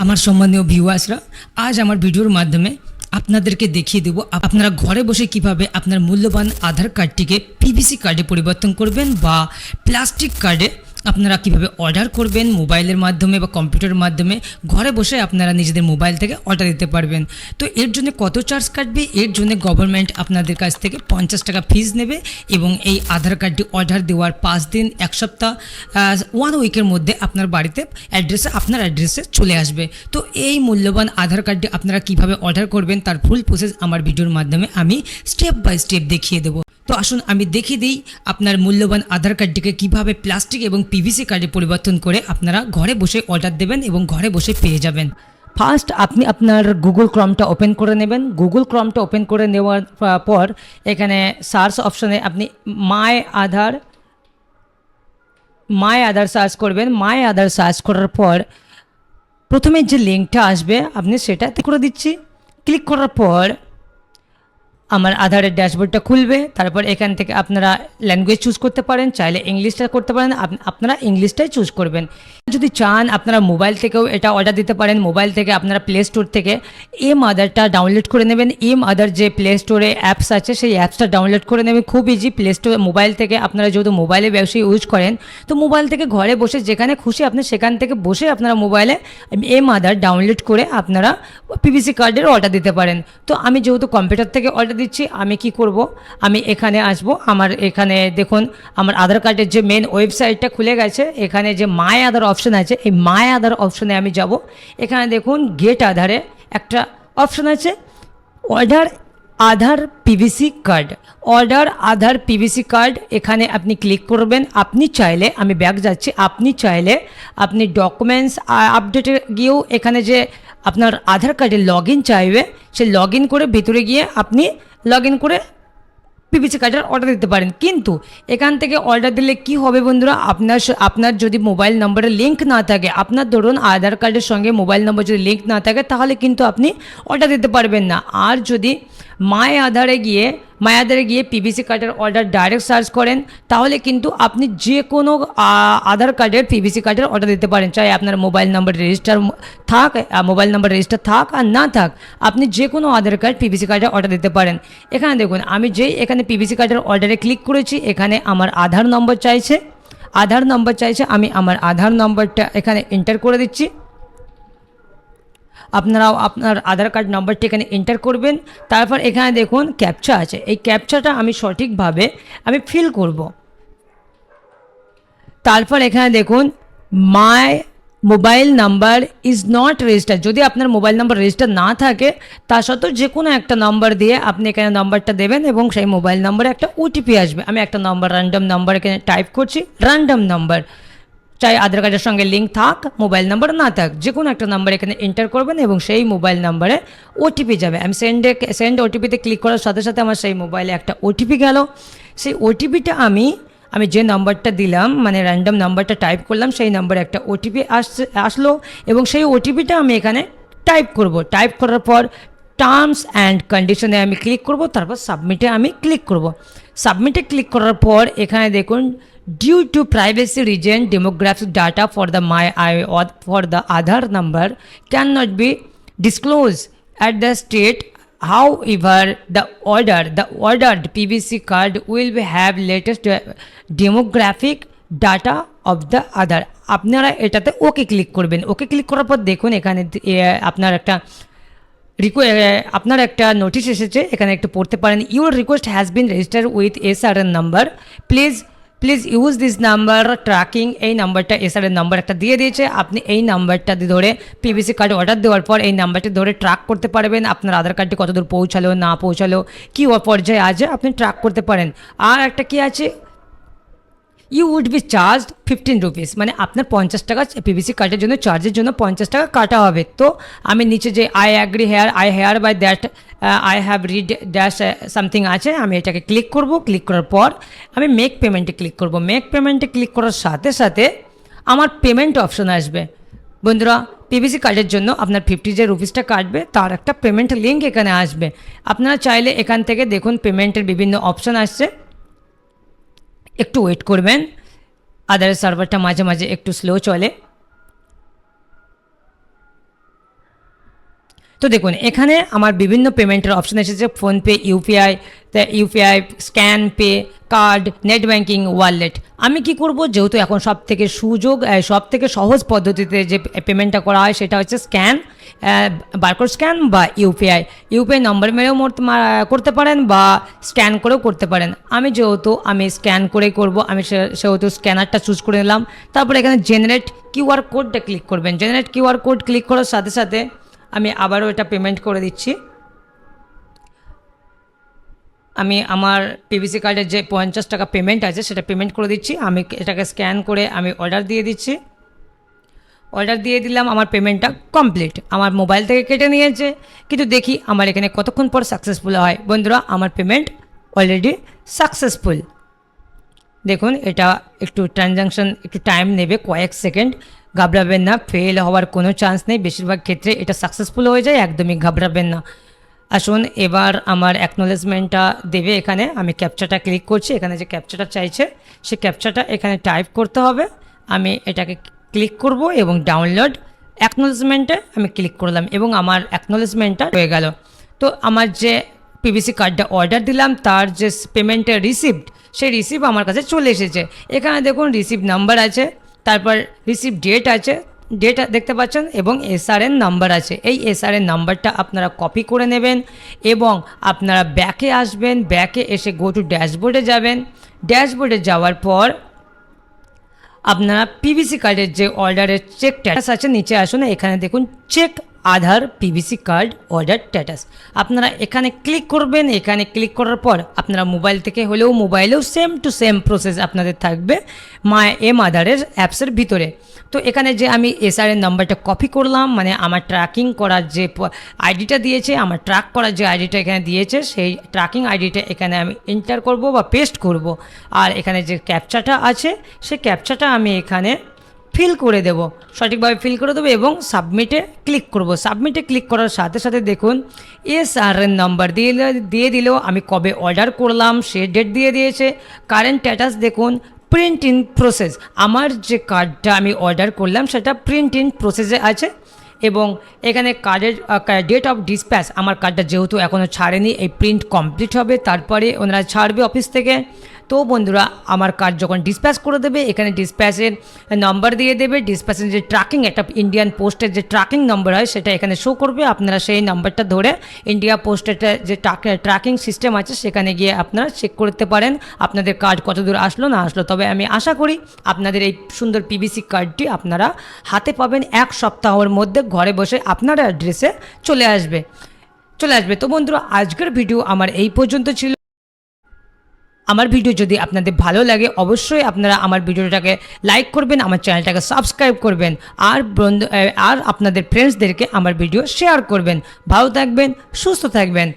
আমার সম্মানীয় ভিউয়ার্সরা, আজ আমার ভিডিওর মাধ্যমে আপনাদেরকে দেখিয়ে দেব আপনারা ঘরে বসে কীভাবে আপনার মূল্যবান আধার কার্ডটিকে পিভিসি কার্ডে পরিবর্তন করবেন বা প্লাস্টিক কার্ডে আপনারা কীভাবে অর্ডার করবেন, মোবাইলের মাধ্যমে বা কম্পিউটারের মাধ্যমে, ঘরে বসে আপনারা নিজেদের মোবাইল থেকে অর্ডার দিতে পারবেন। তো এর জন্য কত চার্জ কাটবে? এর জন্য গভর্নমেন্ট আপনাদের কাছ থেকে পঞ্চাশ টাকা ফিজ নেবে এবং এই আধার কার্ডটি অর্ডার দেওয়ার পাঁচ দিন, এক সপ্তাহ ওয়ান উইকের মধ্যে আপনার বাড়িতে অ্যাড্রেসে আপনার অ্যাড্রেসে চলে আসবে। তো এই মূল্যবান আধার কার্ডটি আপনারা কীভাবে অর্ডার করবেন, তার ফুল প্রসেস আমার ভিডিওর মাধ্যমে আমি স্টেপ বাই স্টেপ দেখিয়ে দেবো। তো আসুন আমি দেখিয়ে দিই আপনার মূল্যবান আধার কার্ডটিকে কীভাবে প্লাস্টিক এবং পিভিসি কার্ডে পরিবর্তন করে আপনারা ঘরে বসে অর্ডার দেবেন এবং ঘরে বসে পেয়ে যাবেন। ফার্স্ট আপনি আপনার গুগল ক্রমটা ওপেন করে নেবেন। গুগল ক্রমটা ওপেন করে নেওয়ার পর এখানে সার্চ অপশনে আপনি মাই আধার মাই আধার সার্চ করবেন। মাই আধার সার্চ করার পর প্রথমে যে লিঙ্কটা আসবে, আপনি সেটাতে করে দিচ্ছি। ক্লিক করার পর আমার আধারের ড্যাশবোর্ডটা খুলবে, তারপর এখান থেকে আপনারা ল্যাঙ্গুয়েজ চুজ করতে পারেন, চাইলে ইংলিশটা করতে পারেন, আপ- আপনারা ইংলিশটাই চুজ করবেন। যদি চান আপনারা মোবাইল থেকেও এটা অর্ডার দিতে পারেন, মোবাইল থেকে আপনারা প্লে স্টোর থেকে এম আদারটা ডাউনলোড করে নেবেন। এম আদার যে প্লে স্টোরে অ্যাপস আছে, সেই অ্যাপসটা ডাউনলোড করে নেবেন। খুব ইজি প্লে স্টোর মোবাইল থেকে আপনারা যেহেতু মোবাইলে ব্যবসা ইউজ করেন, তো মোবাইল থেকে ঘরে বসে যেখানে খুশি আপনি সেখান থেকে বসে আপনারা মোবাইলে এম আদার ডাউনলোড করে আপনারা পিভিসি কার্ডের অর্ডার দিতে পারেন। তো আমি যেহেতু কম্পিউটার থেকে অর্ডার দিচ্ছি, আমি কি করব? আমি এখানে আসব। আমার এখানে দেখুন, আমার আধার কার্ডের যে মেন ওয়েবসাইটটা খুলে গেছে, এখানে যে মাই আধার অপশন আছে, এই মাই আধার অপশনে আমি যাব। এখানে দেখুন গেট আধারে একটা অপশন আছে order Aadhaar PVC card order Aadhaar PVC card এখানে আপনি ক্লিক করবেন, আপনি চাইলে, আমি ব্যাগ যাচ্ছি, আপনি চাইলে আপনি ডকুমেন্টস আপডেটে গিয়েও এখানে যে আপনার আধার কার্ডের লগ চাইবে, সে লগ করে ভিতরে গিয়ে আপনি লগ করে পিভিসি কার্ডের অর্ডার দিতে পারেন। কিন্তু এখান থেকে অর্ডার দিলে কি হবে বন্ধুরা? আপনার আপনার যদি মোবাইল নম্বরের লিঙ্ক না থাকে, আপনার ধরুন আধার কার্ডের সঙ্গে মোবাইল নম্বর যদি লিঙ্ক না থাকে, তাহলে কিন্তু আপনি অর্ডার দিতে পারবেন না। আর যদি মায় আধারে গিয়ে মায় আধারে গিয়ে পিভিসি কার্ডের অর্ডার ডাইরেক্ট সার্চ করেন, তাহলে কিন্তু আপনি যে কোনো আধার কার্ডের পিভিসি কার্ডের অর্ডার দিতে পারেন। চাই আপনার মোবাইল নাম্বার রেজিস্টার থাক মোবাইল নাম্বার রেজিস্টার থাক আর না থাক, আপনি যে কোনো আধার কার্ড পিভিসি কার্ডের অর্ডার দিতে পারেন। এখানে দেখুন, আমি যেই এখানে পিভিসি কার্ডের অর্ডারে ক্লিক করেছি, এখানে আমার আধার নম্বর চাইছে। আধার নম্বর চাইছে, আমি আমার আধার নম্বরটা এখানে এন্টার করে দিচ্ছি। আপনারাও আপনার আধার কার্ড নম্বরটি এখানে এন্টার করবেন। তারপর এখানে দেখুন ক্যাপচা আছে। এই ক্যাপচাটা আমি সঠিকভাবে আমি ফিল করব। তারপর এখানে দেখুন my mobile number is not register যদি আপনার মোবাইল নাম্বার রেজিস্টার না থাকে, তা সত্ত্বেও যে কোনো একটা নাম্বার দিয়ে আপনি এখানে নাম্বারটা দেবেন এবং সেই মোবাইল নম্বরে একটা ওটিপি আসবে। আমি একটা নাম্বার র্যান্ডম নাম্বার এখানে টাইপ করছি র্যান্ডম নাম্বার চাই আধার কার্ডের সঙ্গে লিঙ্ক থাক মোবাইল নাম্বার না থাক, যে কোনো একটা নাম্বার এখানে এন্টার করবেন এবং সেই মোবাইল নাম্বারে ওটিপি যাবে। আমি সেন্ডে সেন্ড ওটিপিতে ক্লিক করার সাথে সাথে আমার সেই মোবাইলে একটা ওটিপি গেল। সেই ওটিপিটা আমি আমি যে নাম্বারটা দিলাম মানে র্যান্ডম নাম্বারটা টাইপ করলাম, সেই নাম্বারে একটা ওটিপি আসছে আসলো এবং সেই ওটিপিটা আমি এখানে টাইপ করব। টাইপ করার পর টার্মস অ্যান্ড কন্ডিশনে আমি ক্লিক করব, তারপর সাবমিটে আমি ক্লিক করব। সাবমিটে ক্লিক করার পর এখানে দেখুন privacy reason demographic data for the my I for the Aadhaar number can not be disclose at the state. However the order the ordered pvc card will be have latest uh, demographic data of the other আপনারা এটাতে okay click করবেন okay click করার পর দেখুন এখানে আপনার একটা রিকো আপনার একটা নোটিশ এসেছে এখানে একটু পড়তে পারেন your request has been register with S R N number please please use this number tracking এই নাম্বারটা এসআরের আর নাম্বার একটা দিয়ে দিয়েছে। আপনি এই নাম্বারটা ধরে পিভিসি কার্ড অর্ডার দেওয়ার পর এই নাম্বারটি ধরে ট্র্যাক করতে পারবেন। আপনার আধার কার্ডটি কতদূর পৌঁছালো, না পৌঁছালো, কী পর্যায়ে আছে আপনি ট্র্যাক করতে পারেন। আর একটা কি আছে? You would be charged fifteen rupees মানে আপনার পঞ্চাশ টাকা পিভিসি কার্ডের জন্য চার্জের জন্য পঞ্চাশ টাকা কাটা হবে। তো আমি নিচে যে I agree here I hereby that I have read dash something আছে, আমি এটাকে ক্লিক করব। ক্লিক করার পর আমি মেক পেমেন্টে ক্লিক করব। মেক পেমেন্টে ক্লিক করার সাথে সাথে আমার পেমেন্ট অপশন আসবে। বন্ধুরা পিভিসি কার্ডের জন্য আপনার ফিফটি যে রুপিসটা কাটবে, তার একটা পেমেন্ট লিঙ্ক এখানে আসবে। আপনারা চাইলে এখান থেকে দেখুন পেমেন্টের বিভিন্ন অপশন আসছে। একটু ওয়েট করবেন। আদার সার্ভারটা মাঝে মাঝে একটু স্লো চলে। তো দেখুন, এখানে আমার বিভিন্ন পেমেন্টের অপশন এসেছে PhonePe UPI UPI scan pay card net banking wallet আমি কি করব? যেহেতু এখন সব থেকে সুযোগ সব থেকে সহজ পদ্ধতিতে যে পেমেন্টটা করা হয় সেটা হচ্ছে স্ক্যান বারকোড স্ক্যান বা ইউপিআই ইউপিআই নম্বর মেরেও করতে পারেন বা স্ক্যান করেও করতে পারেন। আমি যেহেতু, আমি স্ক্যান করেই করব, আমি সেহেতু স্ক্যানারটা চুজ করে নিলাম। তারপরে এখানে জেনারেট কিউআর কোডটা ক্লিক করবেন। জেনারেট কিউআর কোড ক্লিক করার সাথে সাথে আমি আবারও এটা পেমেন্ট করে দিচ্ছি। আমি আমার পিভিসি কার্ডের যে পঞ্চাশ টাকা পেমেন্ট আছে, সেটা পেমেন্ট করে দিচ্ছি। আমি এটাকে স্ক্যান করে আমি অর্ডার দিয়ে দিচ্ছি। অর্ডার দিয়ে দিলাম, আমার পেমেন্টটা কমপ্লিট আমার মোবাইল থেকে কেটে নিয়েছে। কিন্তু দেখি আমার এখানে কতক্ষণ পর সাকসেসফুল হয়। বন্ধুরা, আমার পেমেন্ট অলরেডি সাকসেসফুল দেখুন, এটা একটু ট্রানজাকশন একটু টাইম নেবে কয়েক সেকেন্ড ঘাবড়াবেন না ফেল হওয়ার কোনো চান্স নেই। বেশিরভাগ ক্ষেত্রে এটা সাকসেসফুল হয়ে যায়, একদমই ঘাবড়াবেন না। আসুন, এবার আমার অ্যাকনোলেজমেন্টটা দেবে এখানে। আমি ক্যাপচাটা ক্লিক করছি। এখানে যে ক্যাপচাটা চাইছে, সে ক্যাপচাটা এখানে টাইপ করতে হবে। আমি এটাকে ক্লিক করব এবং ডাউনলোড অ্যাকনোলেজমেন্টে আমি ক্লিক করলাম এবং আমার অ্যাকনোলেজমেন্টটা হয়ে গেল। তো আমার যে পিভিসি কার্ডটা অর্ডার দিলাম, তার যে পেমেন্টের রিসিপ্ট সেই রিসিপ্ট আমার কাছে চলে এসেছে। এখানে দেখুন রিসিপ্ট নাম্বার আছে। তারপর রিসিভ ডেট আছে ডেট দেখতে পাচ্ছেন, এবং এসআরএন নাম্বার আছে। এই এসআরএন নাম্বারটা আপনারা কপি করে নেবেন, এবং আপনারা ব্যাকে আসবেন ব্যাকে এসে গো টু ড্যাশবোর্ডে যাবেন। ড্যাশবোর্ডে যাওয়ার পর আপনারা পিভিসি কার্ডের যে অর্ডারের চেক স্ট্যাটাস আছে, নিচে আসুন, এখানে দেখুন check Aadhaar PVC card order status আপনারা এখানে ক্লিক করবেন, এখানে ক্লিক করার পর আপনারা মোবাইল থেকে হলেও মোবাইলেও সেম টু সেম প্রসেস আপনাদের থাকবে মা, এম আধারের অ্যাপসের ভিতরে। তো এখানে যে আমি এসআর এর নাম্বারটা কপি করলাম মানে আমার ট্র্যাকিং করার যে আইডিটা দিয়েছে, আমার ট্র্যাক করার যে আইডিটা এখানে দিয়েছে, সেই ট্র্যাকিং আইডিটা এখানে আমি এন্টার করব বা পেস্ট করব। আর এখানে যে ক্যাপচাটা আছে সেই ক্যাপচাটা আমি এখানে ফিল করে দেব। সঠিকভাবে ফিল করে দেবো এবং সাবমিটে ক্লিক করব। সাবমিটে ক্লিক করার সাথে সাথে দেখুন এস আর এর নাম্বার দিয়ে দিয়ে দিলেও আমি কবে অর্ডার করলাম, সে ডেট দিয়ে দিয়েছে। কারেন্ট স্ট্যাটাস দেখুন প্রিন্ট ইন প্রসেস আমার যে কার্ডটা আমি অর্ডার করলাম, সেটা প্রিন্ট ইন প্রসেসে আছে এবং এখানে কার্ডের ডেট অফ ডিসপ্যাচ আমার কার্ডটা যেহেতু এখনও ছাড়েনি, এই প্রিন্ট কমপ্লিট হবে, তারপরে ওনারা ছাড়বে অফিস থেকে। তো বন্ধুরা, আমার কার্ড যখন ডিসপ্যাচ করে দেবে, এখানে ডিসপ্যাচের নাম্বার দিয়ে দেবে ডিসপ্যাচের যে ট্র্যাকিং একটা ইন্ডিয়ান পোস্টের যে ট্র্যাকিং নাম্বার হয়, সেটা এখানে শো করবে। আপনারা সেই নাম্বারটা ধরে ইন্ডিয়া পোস্টের যে ট্র্যাকিং সিস্টেম আছে, সেখানে গিয়ে আপনারা চেক করতে পারেন, আপনাদের কার্ড কত দূর আসলো, না আসলো। তবে আমি আশা করি আপনাদের এই সুন্দর পিভিসি কার্ডটি আপনারা হাতে পাবেন এক সপ্তাহের মধ্যে, ঘরে বসে আপনার অ্যাড্রেসে চলে আসবে। চলে আসবে। তো বন্ধুরা, আজকের ভিডিও আমার এই পর্যন্ত ছিল। আমার ভিডিও যদি আপনাদের ভালো লাগে, অবশ্যই আপনারা আমার ভিডিওটাকে লাইক করবেন, আমার চ্যানেলটাকে সাবস্ক্রাইব করবেন, আর বন্ধু আর আপনাদের ফ্রেন্ডসদেরকে আমার ভিডিও শেয়ার করবেন। ভালো থাকবেন, সুস্থ থাকবেন।